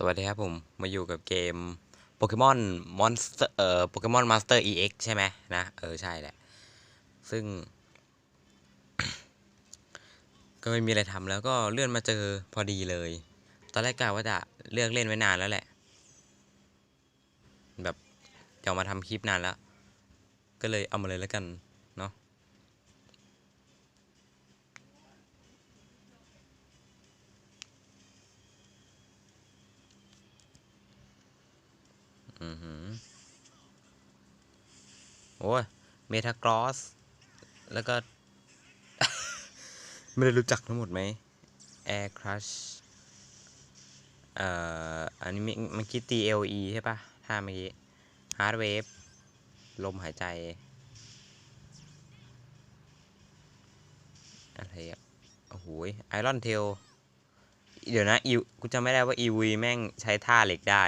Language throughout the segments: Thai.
สวัสดีครับผม มาอยู่กับเกมโปเกมอนมอนสเตอร์เอ่อโปเกมอนมาสเตอร์ EX ใช่ไหมนะ เออ ใช่แหละ ซึ่ง ก็ไม่มีอะไรทำแล้วก็เลื่อนมาเจอพอดีเลย ตอนแรกกะว่าจะเลือกเล่นไว้นานแล้วแหละ แบบจะมาทำคลิปนานแล้ว ก็เลยเอามาเลยแล้วกัน เนาะ อือหือโอ้ยเมทากรอส แล้วก็ ไม่ได้รู้จักทั้งหมดไหม Air Crush เอ่อ อันนี้เมื่อเมื่อกี้ TLE ใช่ปะท่าเมื่อกี้ Hard Wave ลมหายใจ อะไรอะ โอ้โหไอรอนเทล เดี๋ยวนะอิวกูจำไม่ได้ว่าอีวีแม่งใช้ท่าเหล็กได้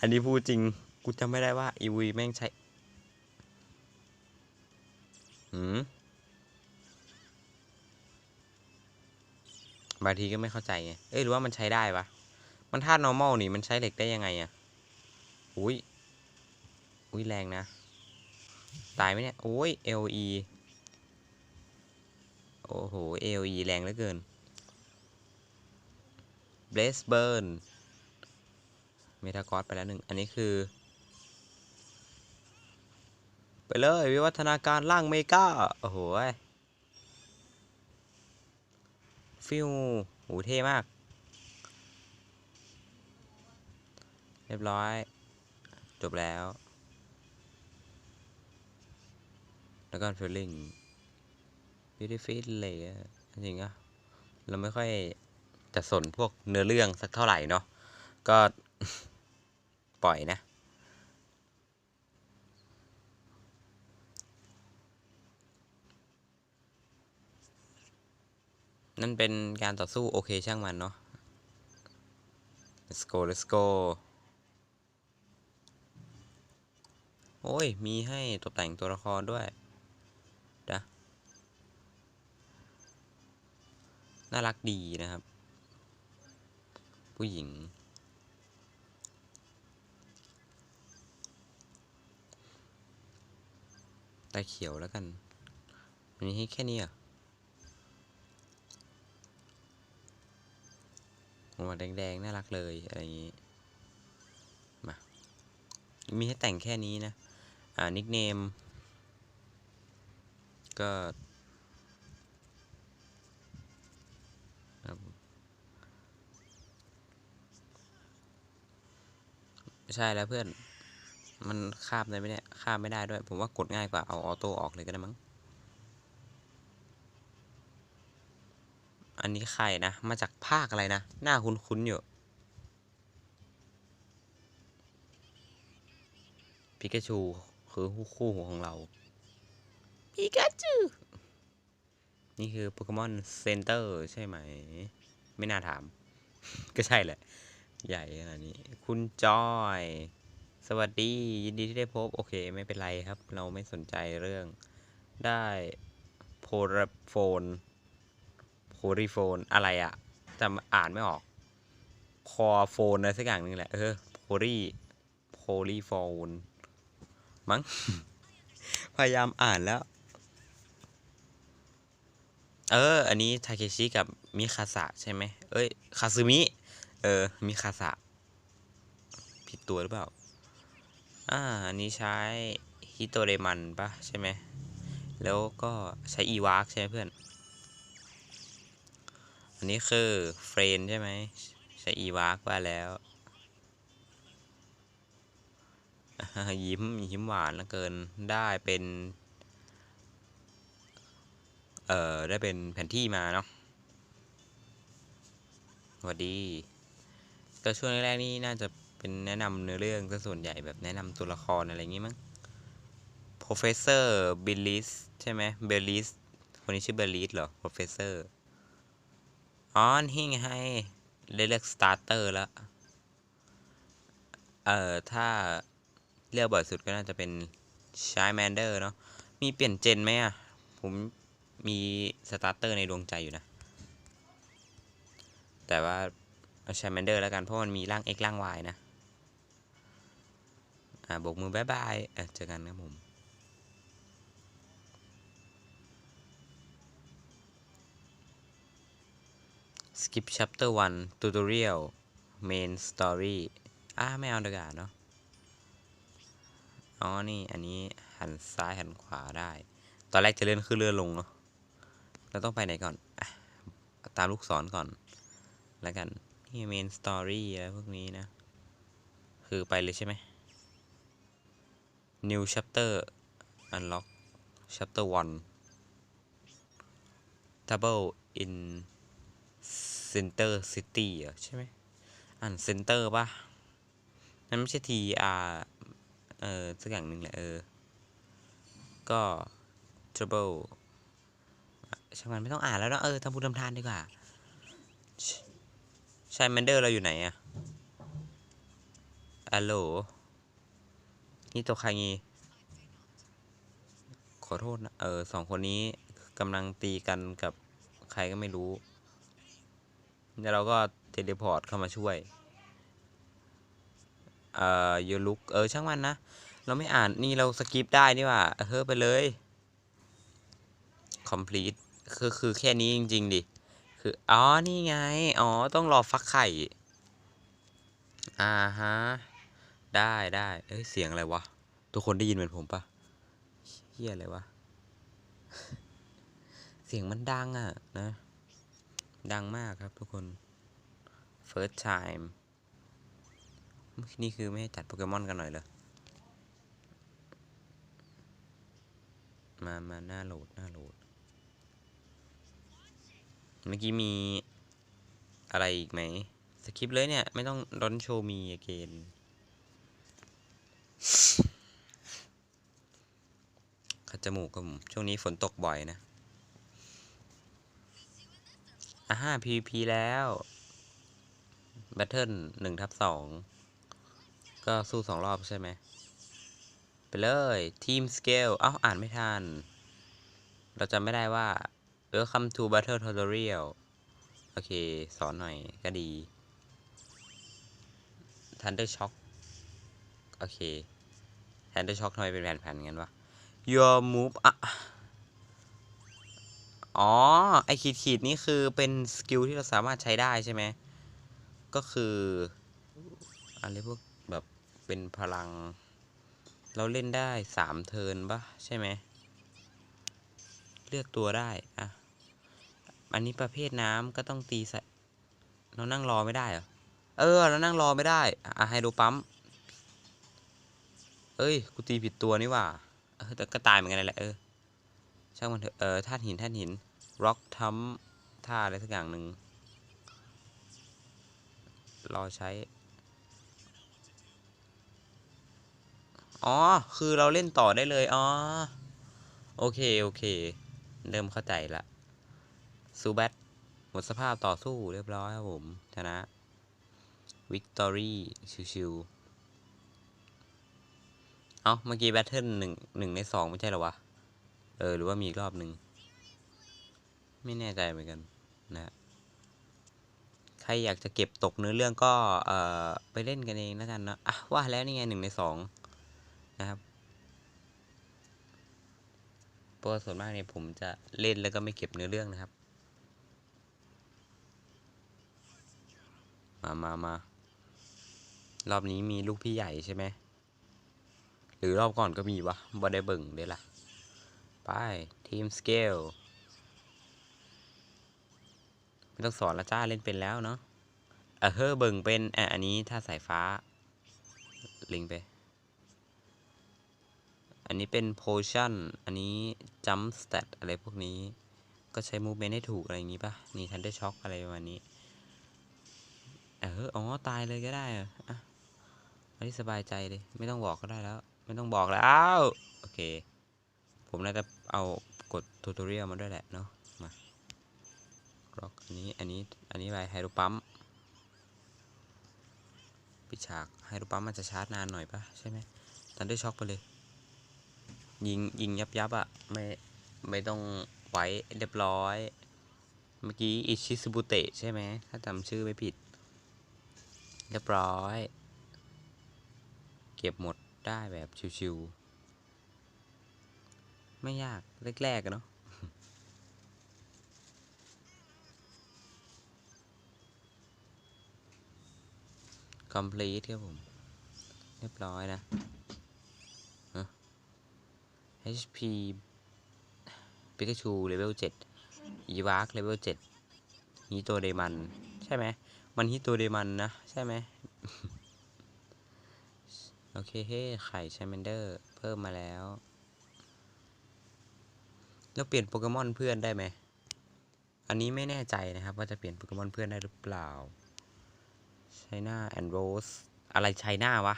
อันนี้พูดจริง กูจำไม่ได้ว่าอีวีแม่งใช้หืมบางทีก็ไม่เข้าใจไง เอ้ยหรือว่ามันใช้ได้ปะมันท่า normal นี่มันใช้เหล็กได้ยังไงอะอุ้ย อุ้ยแรงนะ ตายไหมเนี่ย โอ้ย LE โอ้โห LE แรงเหลือเกิน Blaze Burn เมทากอสไปแล้วหนึ่งอันนี้คือ ไปเลยวิวัฒนาการร่างเมกาโอ้โหฟิวโหเท่มาก เรียบร้อย จบแล้ว แล้วก็ฟิลลิ่ง beautiful เลยจริงอะเราไม่ค่อยจะสนพวกเนื้อเรื่องสักเท่าไหร่เนาะก็ ปล่อยนะ นั่นเป็นการต่อสู้โอเคช่างมันเนาะ let's go let's go โอ้ย มีให้ตกแต่งตัวละครด้วยนะน่ารักดีนะครับ ผู้หญิง ตาเขียวแล้วกันอันนี้ให้แค่นี้อะหัวแดงๆ น่ารักเลยอะไรอย่างนี้ มา มีให้แต่งแค่นี้นะ อ่า นิกเนม ก็ใช่แล้วเพื่อน มันคาบได้ไหมเนี่ยคาบไม่ได้ด้วย ผมว่ากดง่ายกว่าเอาออโต้ออกเลยก็ได้มั้ง อันนี้ใครนะ มาจากภาคอะไรนะ หน้าคุ้นๆอยู่พิกาชูคือคู่หูของเราพิกาจูนี่คือโปเกมอนเซ็นเตอร์ใช่ไหม ไม่น่าถาม ก็ใช่แหละ ใหญ่ขนาดนี้ คุณจอย สวัสดียินดีที่ได้พบ โอเค ไม่เป็นไรครับ เราไม่สนใจเรื่องได้โพลโฟนโพลีโฟนอะไรอะจำอ่านไม่ออก คอโฟนอะไรสักอย่างหนึงแหละ เออโพลีโพลีโฟนมั้ง พยายามอ่านแล้ว เออ อันนี้ทาเคชิกับมิคาสะใช่ไหม เอ้ย คาซึมิ เออ มิคาสะ ผิดตัวหรือเปล่า อ่าอันนี้ใช้ฮิโตเรมันปะใช่ไหม แล้วก็ใช้อีวาร์กใช่ไหมเพื่อน อันนี้คือเฟรนใช่ไหม ใช้อีวาร์กว่าแล้ว ยิ้มยิ้มหวานเหลือเกิน ได้เป็น เอ่อ ได้เป็นแผนที่มาเนาะสวัสดี ก็ช่วงแรกๆนี่น่าจะ เป็นแนะนำเนื้อเรื่องซะส่วนใหญ่แบบแนะนำตัวละครอะไรอย่างงี้มั้ง Professor b i l l i s ใช่ไหม b i l l i s คนนี้ชื่อ b i l l i s เหรอ Professor อ๋อนี่ไงได้เลือก Starter แล้ว เอ่อ ถ้าเลือกบ่อยสุดก็น่าจะเป็น Charmander เนาะ มีเปลี่ยนเจนไหมอะ ผมมี Starter ในดวงใจอยู่นะ แต่ว่าเอาชาแมนเดอร์แล้วกัน เพราะมันมีร่าง X ร่าง Y นะ อ่าโบกมือบายบายอะเจอกันครับผม skip chapter 1 tutorial main story อ่าไม่เอาดีกว่าเนาะ อ๋อ นี่ อันนี้หันซ้ายหันขวาได้ ตอนแรกจะเลื่อนขึ้นเลื่อนลงเนาะ เราต้องไปไหนก่อนอตามลูกศรก่อน แล้วกัน นี่ main story อะไรพวกนี้นะ คือไปเลยใช่ไหม new chapter unlock chapter 1 double in center city ใช่ไหมอ่าน center ป่ะนั่นไม่ใช่ T R เออสักอย่างหนึ่งแหละเออ ก็ trouble อะช่างมันไม่ต้องอ่านแล้วเนอะเออทำบุญทำทานดีกว่าชายแมนเดอร์เราอยู่ไหนอะอัลโหล นี่ตัวใครงี้ขอโทษนะ เออสองคนนี้กำลังตีกันกับใครก็ไม่รู้ แล้วเราก็เทเลพอร์ตเข้ามาช่วย เอ่อยูลุก เออช่างมันนะ เราไม่อ่านนี่เราสกิปได้นี่ว่าเฮ้อไปเลย complete คือคือแค่นี้จริง ๆ ดิ คือ อ๋อ นี่ไง อ๋อ ต้องรอฟักไข่ อ่าฮะ ได้ได้เอ้ย เสียงอะไรวะ ทุกคนได้ยินเหมือนผมปะเฮียอะไรวะ เสียงมันดังอะนะ ดังมากครับทุกคน first time นี่คือไม่ให้จัดโปเกมอนกันหน่อยเหรอ มา มาหน้าโหลด หน้าโหลด เมื่อกี้มีอะไรอีกไหม สคริปต์เลยเนี่ย ไม่ต้องร้อนโชว์มีเกน ขัดจมูกกับผมช่วงนี้ฝนตกบ่อยนะอ่าฮะ PVP แล้วแบทเทิลหนึ่งทับสองก็สู้สองรอบใช่ไหม ไปเลยทีมสเกลเอ้า อ่านไม่ทัน เราจำไม่ได้ว่า Welcome to Battle Tutorial โอเค สอนหน่อยก็ดี Thunder Shock โอเค Thunder Shock ทำไมเป็นแผ่นๆงั้นวะ Your move อะอ๋อ ไอขีดขีดๆนี่คือเป็นสกิลที่เราสามารถใช้ได้ใช่ไหม ก็คืออะไรพวกแบบเป็นพลัง เราเล่นได้สามเทิร์นปะใช่ไหม เลือกตัวได้ อะ อันนี้ประเภทน้ำก็ต้องตีใส่เรานั่งรอไม่ได้เหรอ เออ เรานั่งรอไม่ได้ อะไฮโดรปั๊ม เอ้ย กูตีผิดตัวนี่ว่าเออแต่ก็ตายเหมือนกันนั่นแหละเออ ช่างมันเถอะ เออธาตุหินธาตุหินร็อกทัมท่าอะไรสักอย่างหนึ่งรอใช้ อ๋อ คือเราเล่นต่อได้เลย อ๋อ โอเค โอเค เริ่มเข้าใจละซูแบทหมดสภาพต่อสู้เรียบร้อยครับผม ชนะ วิกตอรี่ ชิวๆ เอ้า เมื่อกี้แบทเทิลหนึ่งหนึ่งในสองไม่ใช่เหรอวะ เออ หรือว่ามีอีกรอบหนึ่ง ไม่แน่ใจเหมือนกันนะฮะใครอยากจะเก็บตกเนื้อเรื่องก็ เอ่อ ไปเล่นกันเองแล้วกันเนะอะว่าแล้วนี่ไงหนึ่งในสองนะครับเพราะส่วนมากเนี่ยผมจะเล่นแล้วก็ไม่เก็บเนื้อเรื่องนะครับ มามามา รอบนี้มีลูกพี่ใหญ่ใช่ไหม รือรอบก่อนก็มีวะบ่ได้เบิ่งเด้ล่ะไปทีมสเกลไม่ต้องสอนละจ้าเล่นเป็นแล้วเนาะเออเฮ้อเบิ่งเป็นอะอันนี้ถ้าสายฟ้า ลิงไป อันนี้เป็นโพชั่นอันนี้จัมสเตตอะไรพวกนี้ ก็ใช้มูเมนต์ให้ถูกอะไรอย่างงี้ปะนี่ทันได้ช็อคอะไรประมาณนี้เอออ๋อ ตายเลยก็ได้อะอันนี้สบายใจเลย ไม่ต้องบอกก็ได้แล้ว ไม่ต้องบอกแล้ว โอเค ผมน่าจะเอากดทูตอเรียลมาด้วยแหละเนาะมาล็อกอันนี้ อันนี้ อันนี้ไปไฮโดรปั๊มปิดฉากไฮโดรปั๊มมันจะชาร์จนานหน่อยปะใช่ไหมทันได้ช็อคไปเลย ยิง ยิงยับยับอะไม่ ไม่ต้องไว้เรียบร้อย เมื่อกี้อิชิสบุเตะใช่ไหม ถ้าจำชื่อไม่ผิด เรียบร้อย เก็บหมด ได้แบบชิวๆ ไม่ยากแรกๆเนาะ complete ครับผม เรียบร้อยนะ HP ปิกาชูเลเวล7อีวาร์กเลเวล7ฮิโตเดมัน ใช่ไหม มันฮิโตเดมันนะ ใช่ไหม โอเคเฮ้ไข่ชาแมนเดอร์เพิ่มมาแล้ว แล้วเปลี่ยนโปเกมอนเพื่อนได้ไหม อันนี้ไม่แน่ใจนะครับว่าจะเปลี่ยนโปเกมอนเพื่อนได้หรือเปล่าไชน่าแอนด์โรสอะไรไชน่าวะ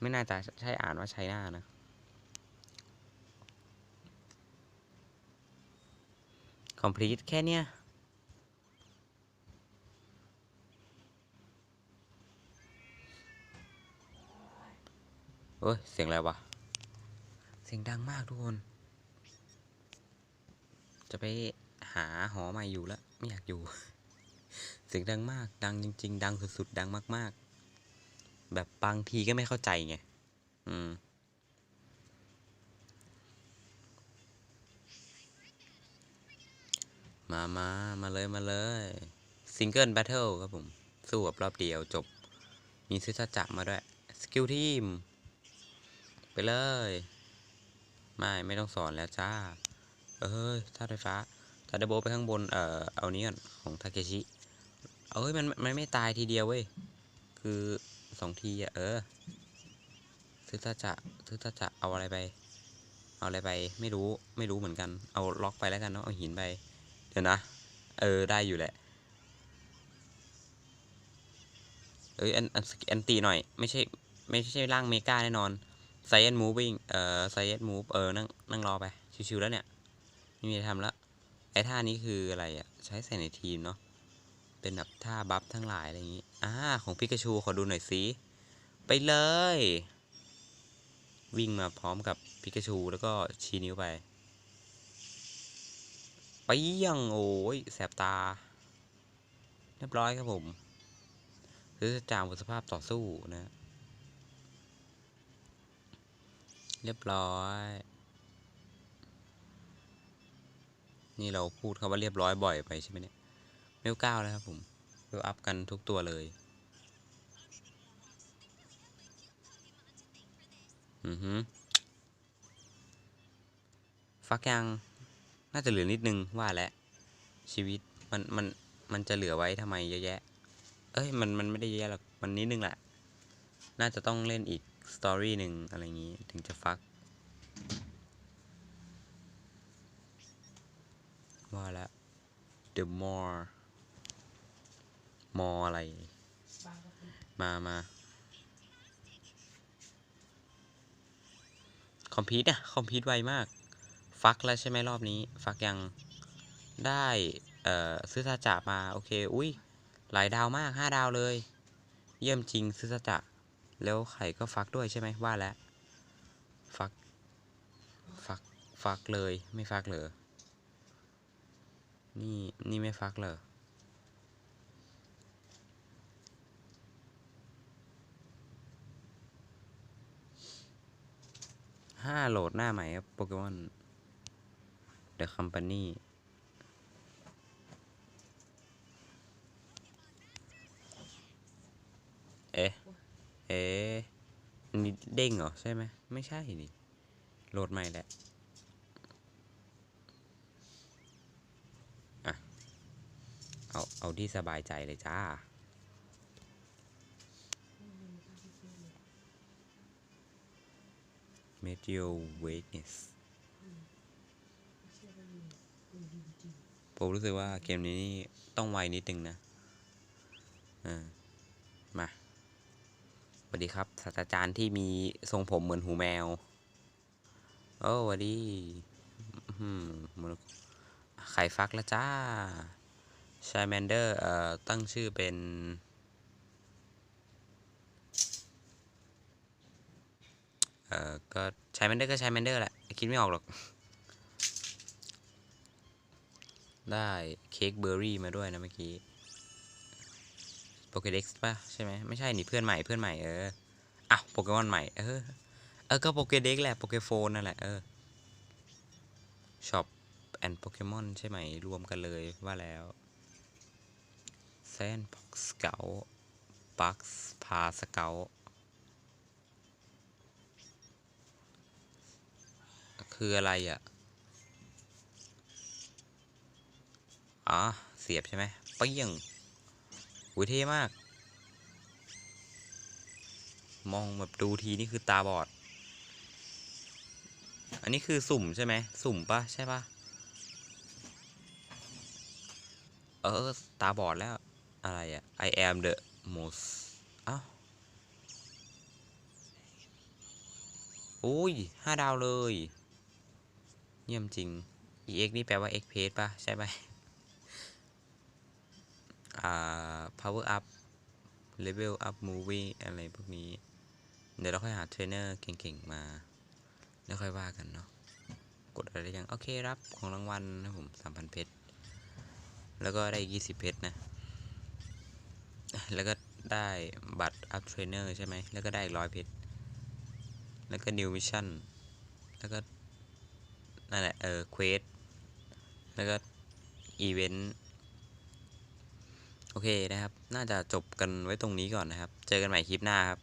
ไม่น่าจะใช่อ่านว่าไชน่านะ complete แค่เนี้ย เอ้ย เสียงอะไรวะ เสียงดังมากทุกคน จะไปหาหอใหม่อยู่แล้ว ไม่อยากอยู่ เสียงดังมาก ดังจริง ๆ ดังสุดๆ ดังมากๆ แบบบางทีก็ไม่เข้าใจไง อืม มามามาเลย มาเลยซิงเกิลแบทเทิลครับผม สู้แบบรอบเดียวจบ มีซื้อถ้าจักมาด้วย สกิลทีม ไปเลย ไม่ไม่ต้องสอนแล้วจ้า เอ้ยท่าไฟฟ้าถ้าได้โบไปข้างบน เอ่อ เอานี้ก่อนของทาเคชิ เอ้ยมันมันไม่ตายทีเดียวเว้ย คือสองทีอะเออซื้อถ้าจะซื้อถ้าจะเอาอะไรไป เอาอะไรไป ไม่รู้ ไม่รู้เหมือนกัน เอาล็อกไปแล้วกันเนาะ เอาหินไป เดี๋ยวนะ เออ ได้อยู่แหละเอ้ยอันอันอันตีหน่อย ไม่ใช่ ไม่ใช่ร่างเมกาแน่นอน ไซเอนมูฟวิ่งเอ่อไซเอนมูฟเออนั่งนั่งรอไป ชิวๆแล้วเนี่ย ไม่มีอะไรทำแล้วไอ้ท่านี้คืออะไรอะ ใช้ใส่ในทีมเนาะเป็นแบบท่าบัฟทั้งหลายอะไรอย่างงี้อ่าของพิกาชูขอดูหน่อยสิไปเลย วิ่งมาพร้อมกับพิกาชูแล้วก็ชี้นิ้วไปไปยังโอ้ยแสบตา เรียบร้อยครับผม หรือจะจางบนสภาพต่อสู้นะ เรียบร้อย นี่เราพูดคำว่าเรียบร้อยบ่อยไปใช่ไหมเนี่ยเวลเก้าแล้วครับผมเวลอัพกันทุกตัวเลยอือฮึฟักยัง น่าจะเหลือนิดนึงว่าแหละ ชีวิตมันมันมันจะเหลือไว้ทำไมเยอะแยะ เอ้ยมันมันไม่ได้เยอะแยะหรอกมันนิดนึงแหละ น่าจะต้องเล่นอีก สตอรี่หนึ่งอะไรอย่างนี้ถึงจะฟัก ว่าแล้ว the more more อะไร มามาคอมพิวต์อะคอมพิวต์ไวมาก ฟักแล้วใช่ไหมรอบนี้ ฟักยัง ได้ เอ่อ ซื้อซาจะมา โอเค อุ้ยหลายดาวมากห้าดาวเลย เยี่ยมจริง ซื้อซาจะ แล้วไข่ก็ฟักด้วยใช่ไหมว่าแล้วฟัก ฟัก ฟักเลย ไม่ฟักเหรอ นี่ นี่ไม่ฟักเหรอ ห้าโหลดหน้าใหม่ครับโปเกมอน The Company เอ๊ะ เอ๊ะอันนี่เด้งเหรอ ใช่ไหมไม่ใช่นี่โหลดใหม่แหละอะ เอา เอาที่สบายใจเลยจ้า Meteor Weakness ผมรู้สึกว่าเกมนี้ต้องไวนิดนึงนะ อ่า สวัสดีครับศาสตราจารย์ที่มีทรงผมเหมือนหูแมว โอ้สวัสดีไข่ฟักแล้วจ้าชายแมนเดอร์เอ่อตั้งชื่อเป็น เอ่อ ก็ชายแมนเดอร์ก็ชายแมนเดอร์แหละ คิดไม่ออกหรอก ได้เค้กเบอร์รี่มาด้วยนะเมื่อกี้ โปเกเด็กซ์ป่ะใช่ไหมไม่ใช่นี่เพื่อนใหม่เพื่อนใหม่เอออ้าวโปเกมอนใหม่เออเออก็โปเกเด็กแหละโปเกโฟนนั่นแหละเออช็อปแอนด์โปเกมอนใช่ไหมรวมกันเลยว่าแล้วแซนพ็อกสเกลปักส์พาสเกลคืออะไรอะ อ๋อ เสียบใช่ไหมเปี้ยง อุ้ยเท่มาก มองแบบดูทีนี่คือตาบอด อันนี้คือสุ่มใช่ไหม สุ่มปะใช่ปะเออ ตาบอดแล้ว อะไรอะ I am the most อ้าวโอ้ยห้าดาวเลย เยี่ยมจริง EX นี่แปลว่า X page ปะใช่ไหม power up level up movie อะไรพวกนี้ เดี๋ยวเราค่อยหาเทรนเนอร์เก่งๆมา แล้วค่อยว่ากันเนาะ กดอะไรยัง โอเครับ ของรางวัลนะผมสามพันเพชร แล้วก็ได้ยี่สิบเพชรนะ แล้วก็ได้บัตรอัพเทรนเนอร์ใช่ไหม แล้วก็ได้ร้อยเพชร แล้วก็นิวมิชชั่น แล้วก็นั่นแหละเออเควส แล้วก็อีเวนต์ โอเคนะครับ น่าจะจบกันไว้ตรงนี้ก่อนนะครับ เจอกันใหม่คลิปหน้าครับ